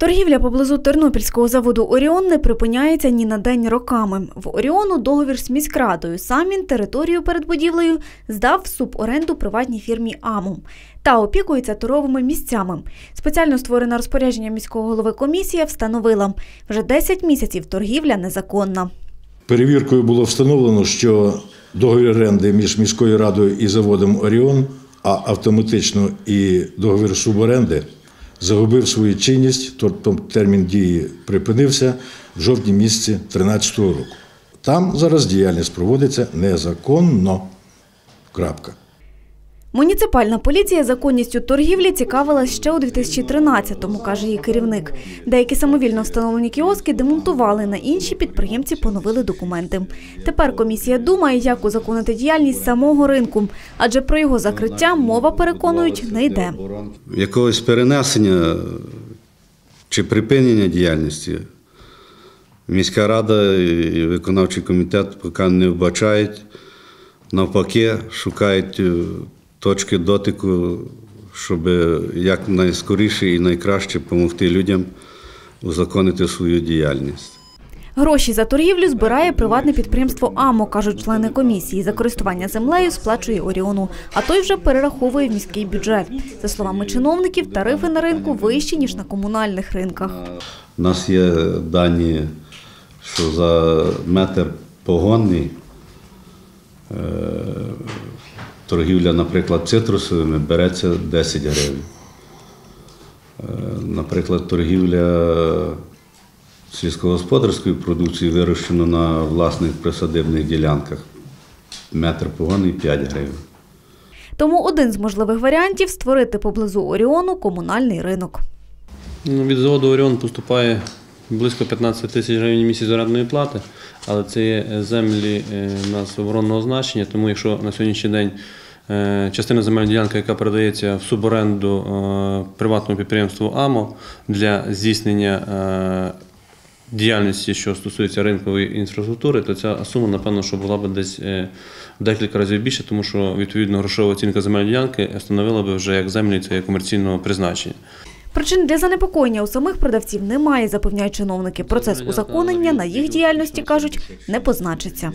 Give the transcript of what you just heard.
Торгівля поблизу тернопільського заводу Оріон не припиняється ні на день роками. В Оріону договір з міськрадою. Сам він територію перед будівлею здав в суборенду приватній фірмі АМУМ та опікується торговими місцями. Спеціально створена розпорядження міського голови комісія встановила вже 10 місяців торгівля незаконна. Перевіркою було встановлено, що договір оренди між міською радою і заводом Оріон, а автоматично і договір суборенди загубив свою чинність, тобто термін дії припинився в жовтні місяці 2013 року. Там зараз діяльність проводиться незаконно. Крапка. Муніципальна поліція законністю торгівлі цікавилась ще у 2013-му, каже її керівник. Деякі самовільно встановлені кіоски демонтували, на інші підприємці поновили документи. Тепер комісія думає, як узаконити діяльність самого ринку, адже про його закриття мова переконують не йде. Якогось перенесення чи припинення діяльності міська рада і виконавчий комітет поки не вбачають. Навпаки, шукають е, точки дотику, щоб якнайскоріше і найкраще допомогти людям узаконити свою діяльність. Гроші за торгівлю збирає приватне підприємство АМО, кажуть члени комісії. За користування землею сплачує Оріону, а той вже перераховує в міський бюджет. За словами чиновників, тарифи на ринку вищі, ніж на комунальних ринках. У нас є дані, що за метр погонний е, торгівля, наприклад, цитрусовими береться 10 гривень. Е, Наприклад, торгівля сільськогосподарською продукцією вирощено на власних присадибних ділянках. Метр погонний 5 гривень. Тому один з можливих варіантів створити поблизу Оріону комунальний ринок. Ну, Від заводу Оріон поступає близько 15 тисяч гривень в місяць орендної плати, але це є землі е, у нас оборонного значення, тому якщо на сьогоднішній день е, частина земельної ділянки, яка передається в суборенду е, приватному підприємству АМО для здійснення е, діяльності, що стосується ринкової інфраструктури, то ця сума, напевно, що була б десь е, в декілька разів більше, тому що відповідно грошова оцінка земельної ділянки становила б вже як землі це комерційного призначення. Причин для занепокоєння у самих продавців немає, запевняють чиновники. Процес узаконення на їх діяльності кажуть не позначиться.